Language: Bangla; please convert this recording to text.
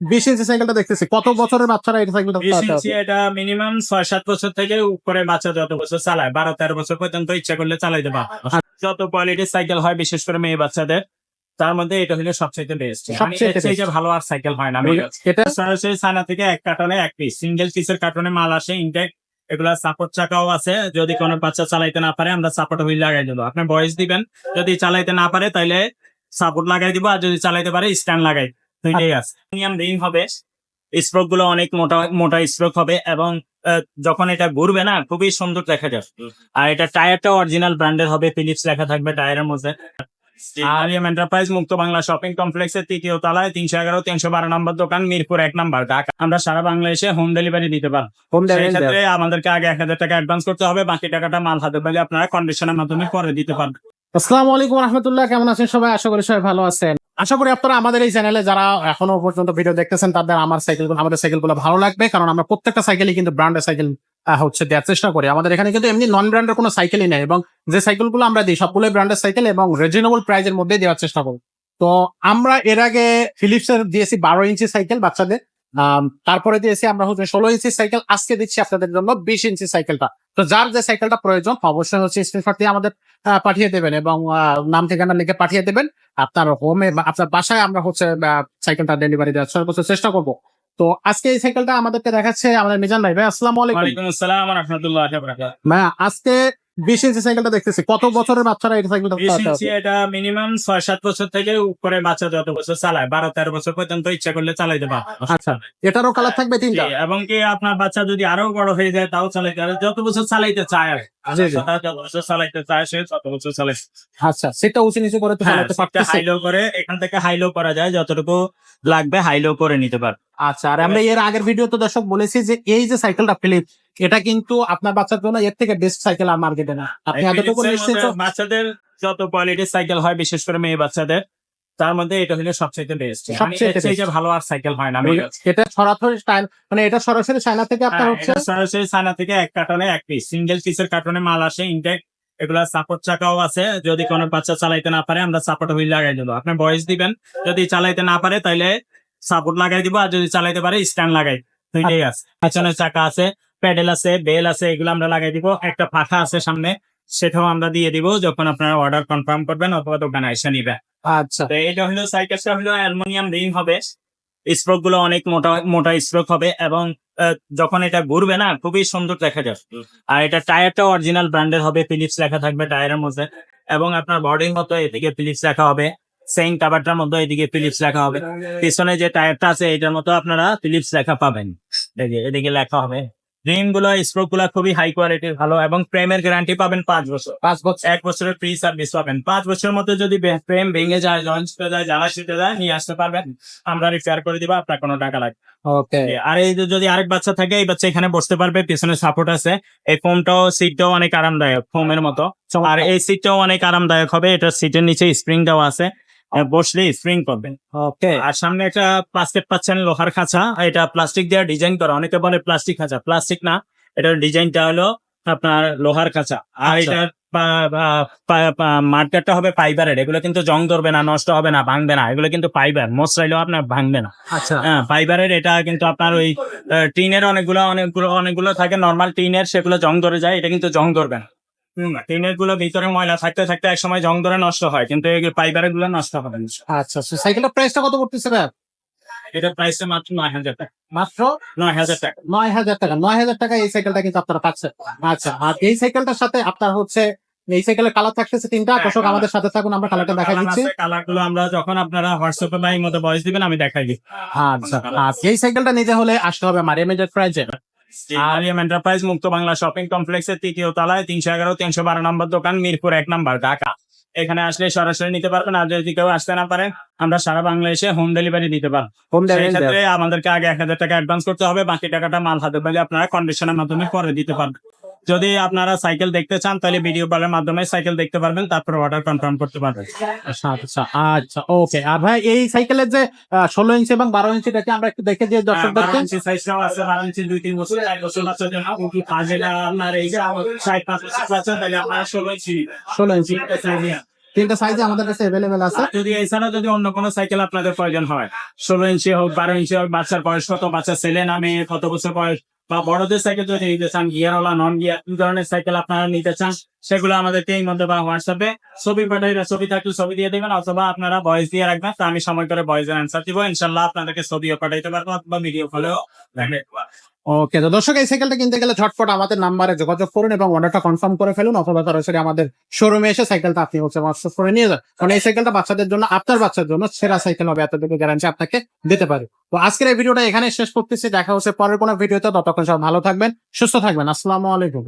বিশ ইঞ্চি সাইকেলটা দেখতেছি। কত বছরের বাচ্চারা এই সাইকেলটা বিশ ইঞ্চি এটা মিনিমাম ছয় সাত বছর থেকে উপরে বাচ্চা যত বছর চালায় বারো তেরো বছর পর্যন্ত ইচ্ছা করলে চালাইতে পারে আচ্ছা। যত কোয়ালিটির সাইকেল হয় বিশেষ করে মেয়ে বাচ্চাদের তার মধ্যে এটা হলো সবচেয়ে বেস্ট সবচেয়ে ভালো আর সাইকেল হয় না এটা সরাসরি চায়না থেকে এক কার্টনে এক পিস সিঙ্গেল পিসের কার্টনে মাল আসে ইনটেক এগুলা সাপোর্ট চাকাও আছে। যদি কোনো বাচ্চা চালাইতে না পারে আমরা সাপোর্ট হুইল লাগাই দেবো। আপনি বয়স দিবেন যদি চালাইতে না পারে তাহলে সাপোর্ট লাগাই দিব আর যদি চালাইতে পারে স্ট্যান্ড লাগাই। দুইটাই আছে। প্রিমিয়াম রিং হবে স্ট্রোকগুলো অনেক মোটা মোটা স্ট্রোক হবে এবং যখন এটা ঘুরবে না খুবই সুন্দর দেখা যাবে। আর এটা টায়ারটা অরিজিনাল ব্র্যান্ডের হবে ফিলিপস লেখা থাকবে টায়ারের মধ্যে। এন্টারপ্রাইজ মুক্ত বাংলা শপিং কমপ্লেক্সের তৃতীয় তলায় তিনশো এগারো তিনশো বারো নম্বর দোকান মিরপুর এক নম্বর ঢাকা। আমরা সারা বাংলাদেশে হোম ডেলিভারি দিতে পারব। হোম ক্ষেত্রে আমাদেরকে আগে এক হাজার টাকা অ্যাডভান্স করতে হবে বাকি টাকাটা মাল হাতে পেলে আপনারা কন্ডিশনের মাধ্যমে করে দিতে পারবেন। আসসালামু আলাইকুম রহমতুল্লাহ কেমন আছেন সবাই? আশা করি সবাই ভালো আছেন। আশা করি আপনারা আমাদের এই চ্যানেলে যারা এখনও পর্যন্ত ভিডিও দেখতেছেন, তাদের আমার সাইকেল আমাদের সাইকেলগুলো ভালো লাগবে। কারণ আমরা প্রত্যেকটা সাইকেলই কিন্তু ব্র্যান্ডের সাইকেল হচ্ছে দেওয়ার চেষ্টা করি। আমাদের এখানে কিন্তু এমনি নন ব্র্যান্ডের কোনো সাইকেলই নেই এবং যে সাইকেলগুলো আমরা দিই, সবগুলোই ব্র্যান্ডের সাইকেল এবং রিজনেবল প্রাইজের মধ্যে দেওয়ার চেষ্টা করি। তো আমরা এর আগে ফিলিপসের দিয়েছি বারো ইঞ্চি সাইকেল বাচ্চাদের। তারপরে দিয়েছি আমরা হচ্ছে ষোলো ইঞ্চি সাইকেল আজকে দিচ্ছি আপনাদের জন্য বিশ ইঞ্চি সাইকেলটা তো যার যে সাইকেলটা প্রয়োজন অবশ্যই হচ্ছে স্ক্রিনশট দিয়ে আমাদের পাঠিয়ে দেবেন এবং নাম ঠিকানা লিখে পাঠিয়ে দেবেন। আপনার হোমে বা আপনার বাসায় আমরা হচ্ছে সাইকেলটা ডেলিভারি দেওয়ার সর্বোচ্চ চেষ্টা করব। তো আজকে এই সাইকেলটা আমাদেরকে দেখাচ্ছে আমাদের মিজান ভাই। ভাই আসসালাম আলাইকুম। আসসালাম রহমতুল্লাহ আজকে বিশ ইঞ্চি সাইকেলটা দেখতেছি। কত বছরের বাচ্চারা এই সাইকেলটা বিশ ইঞ্চি এটা মিনিমাম ছয় সাত বছর থেকে উপরে বাচ্চা যত বছর চালায় বারো তেরো বছর পর্যন্ত ইচ্ছা করলে চালাইতে পারে। আচ্ছা এটারও কালার থাকবে তিনটা? এবং কি আপনার বাচ্চা যদি আরও বড় হয়ে যায় তাও চালাইতে পারে। যত বছর চালাইতে চায় আর জি। যত বছর চালাইতে চায় সে তত বছর চালাই আচ্ছা সেটা উঁচু নিচু করে হ্যাঁ হাইলো করে এখান থেকে হাইলো করা যায় যতটুকু লাগবে হাইলো করে নিতে পারবে। আচ্ছা আর আমরা এর আগের ভিডিও তো দর্শক বলেছি যে এই যে সাইকেলটা ফিলিপ এটা কিন্তু আপনার বাচ্চার জন্য এর থেকে বেস্ট সাইকেল আর মার্কেটে না। আপনি এতটুকু নিশ্চিত? বাচ্চাদের যত কোয়ালিটির সাইকেল হয় বিশেষ করে মেয়ে বাচ্চাদের তার মধ্যে এটা হলো সবচেয়ে বেস্ট সবচেয়ে ভালো আর সাইকেল হয় না এটা সরাসরি স্টাইল মানে এটা সরাসরি চায়না থেকে আপনার হ্যাঁ, হচ্ছে? সরাসরি চায়না থেকে এক কার্টনে এক পিস সিঙ্গেল পিসের কার্টনে মাল আসে ইনটেক এগুলা সাপোর্ট চাকাও আছে। যদি কোনো বাচ্চা চালাইতে না পারে আমরা সাপোর্ট হুইল লাগাই দেবো। আপনি বয়স দিবেন যদি চালাইতে না পারে তাহলে সাপোর্ট লাগাই দিব আর যদি চালাইতে পারে স্ট্যান্ড লাগাই। দুইটাই আছে। পিছনে চাকা আছে প্যাডেল আছে বেল আছে এগুলো আমরা লাগাই দিব। একটা পাখা আছে সামনে সেটাও আমরা দিয়ে দিব যখন আপনারা অর্ডার কনফার্ম করবেন অথবা দোকানে এসে নিবে। আচ্ছা। তো এটা হলো সাইকেলটা হলো অ্যালুমিনিয়াম রিং হবে। স্ট্রোকগুলো অনেক মোটা মোটা স্ট্রোক হবে এবং আহ, যখন এটা ঘুরবে না খুবই সুন্দর দেখা যাবে। আর এটা টায়ারটা অরিজিনাল ব্র্যান্ডের হবে ফিলিপস লেখা থাকবে টায়ারের মধ্যে। এবং আপনার বডির মতো এদিকে ফিলিপস লেখা হবে। সেইং কাভারটার মধ্যে এদিকে ফিলিপস লেখা হবে। পিছনে যে টায়ারটা আছে এটার মতো আপনারা ফিলিপস লেখা পাবেন। এদিকে লেখা হবে। রিংগুলো স্ট্রোকগুলো খুবই হাই কোয়ালিটির ভালো এবং প্রেমের গ্যারান্টি পাবেন পাঁচ বছর। পাঁচ বছর। এক বছরের ফ্রি সার্ভিস পাবেন। পাঁচ বছরের মধ্যে যদি ফ্রেম ভেঙে যায় জয়েন্ট ছুটে যায় জ্বালা ছুটে যায় নিয়ে আসতে পারবেন। আমরা রিপেয়ার করে দিব আপনার কোনো টাকা লাগবে ওকে আর এই যে যদি আরেক বাচ্চা থাকে এই বাচ্চা এখানে বসতে পারবে পিছনে সাপোর্ট আছে। এই ফোমটাও সিটটাও অনেক আরামদায়ক ফোমের মতো। আর এই সিটটাও অনেক আরামদায়ক হবে এটা সিটের নিচে স্প্রিং দেওয়া আছে। বসলে স্প্রিং ওকে আর সামনে একটা প্লাস্টিক পাচ্ছেন লোহার খাঁচা। এটা প্লাস্টিক দিয়ে ডিজাইন করা। অনেকে বলে প্লাস্টিক খাঁচা। প্লাস্টিক না। এটার ডিজাইনটা হলো আপনার লোহার খাঁচা। আর আচ্ছা। এটার মার্কেটটা হবে ফাইবারের এগুলো কিন্তু জং ধরবে না নষ্ট হবে না ভাঙবে না। এগুলো কিন্তু ফাইবার মশলাইলেও আপনার ভাঙবে না। আচ্ছা। হ্যাঁ ফাইবারের এটা কিন্তু আপনার ওই টিনের অনেকগুলো অনেকগুলো অনেকগুলো থাকে। নর্মাল টিনের সেগুলো জং ধরে যায়। এটা কিন্তু জং ধরবে না। টিনেরগুলো ভিতরে ময়লা থাকতে থাকতে এক সময় জং ধরে নষ্ট হয় কিন্তু গুলো নষ্ট হবে না। আচ্ছা প্রাইসটা কত পড়তেছে ভাই? এটা প্রাইসটা মাত্র নয় হাজার টাকা। মাত্র? নয় হাজার টাকা। নয় হাজার টাকা নয় হাজার টাকা এই সাইকেলটা কিন্তু আপনারা পাচ্ছেন। আচ্ছা আর এই সাইকেলটার সাথে আপনার হচ্ছে এই সাইকেলের কালার থাকতেছে তিনটা। হ্যাঁ, দর্শক আমাদের সাথে থাকুন আমরা কালারটা দেখাই দিচ্ছি। কালারগুলো আমরা যখন আপনারা হোয়াটসঅ্যাপে বা এই মতো ভয়েস দিবেন আমি দেখাই দিই আচ্ছা আচ্ছা এই সাইকেলটা নিতে হলে আসতে হবে আমার এমএজের প্রাইজে আরিয়াম এন্টারপ্রাইজ মুক্ত বাংলা শপিং কমপ্লেক্সের তৃতীয় তলায় তিনশো এগারো তিনশো বারো নম্বর দোকান মিরপুর এক নম্বর ঢাকা। এখানে আসলে সরাসরি নিতে পারবেন আর যদি কেউ আসতে না পারেন আমরা সারা বাংলাদেশে হোম ডেলিভারি দিতে পারব। হোম সেই ক্ষেত্রে আমাদেরকে আগে এক হাজার টাকা অ্যাডভান্স করতে হবে বাকি টাকাটা মাল হাতে পেলে আপনারা কন্ডিশনের মাধ্যমে করে দিতে পারবেন। যদি আপনারা সাইকেল দেখতে চান তাহলে ভিডিও কলের মাধ্যমে সাইকেল দেখতে পারবেন তারপর অর্ডার কনফার্ম করতে পারবেন। আচ্ছা আচ্ছা আচ্ছা ওকে আর ভাই এই সাইকেলের যে ষোলো ইঞ্চি এবং বারো ইঞ্চি দেখে আমরা একটু দেখে দিয়ে দর্শক হ্যাঁ, ইঞ্চি সাইজটাও আছে বারো ইঞ্চি দুই তিন বছর এক বছর বাচ্চার জন্য আপনার এই যে ষাট পাঁচ বছর বাচ্চা তাহলে আপনারা ষোলো ইঞ্চি ষোলো ইঞ্চি। তিনটা সাইজে আমাদের কাছে অ্যাভেলেবেল আছে। যদি এছাড়া যদি অন্য কোনো সাইকেল আপনাদের প্রয়োজন হয় ষোলো ইঞ্চি হোক বারো ইঞ্চি হোক বাচ্চার বয়স কত বাচ্চা ছেলে নামে কত বছর বয়স বা বড়দের সাইকেল যদি নিতে চান গিয়ারওয়ালা নন গিয়ার দু ধরনের সাইকেল আপনারা নিতে চান সেগুলো আমাদেরকে এই মধ্যে বা হোয়াটসঅ্যাপে ছবি পাঠাই ছবি থাকলে ছবি দিয়ে দেবেন, অথবা আপনারা ভয়েস দিয়ে রাখবেন, তা আমি সময় করে ভয়েসের অ্যান্সার দিব। ইনশাল্লাহ আপনাদেরকে ছবিও পাঠাইতে পারব অথবা ভিডিও কলেও ওকে তো দর্শক, এই সাইকেলটা কিনতে গেলে ঝটপট আমাদের নাম্বারে যোগাযোগ করুন এবং অর্ডারটা কনফার্ম করে ফেলুন, অথবা সরাসরি আমাদের শোরুমে এসে সাইকেলটা আপনি হচ্ছে হোয়াটসঅ্যাপ করে নিয়ে যান। কারণ এই সাইকেলটা বাচ্চাদের জন্য, আপনার বাচ্চার জন্য সেরা সাইকেল হবে, এতটুকু গ্যারান্টি আপনাকে দিতে পারে। তো আজকের এই ভিডিওটা এখানে শেষ করতেছি, দেখা হচ্ছে পরের কোনো ভিডিওতে ততক্ষণ সব ভালো থাকবেন, সুস্থ থাকবেন, আসসালামু আলাইকুম।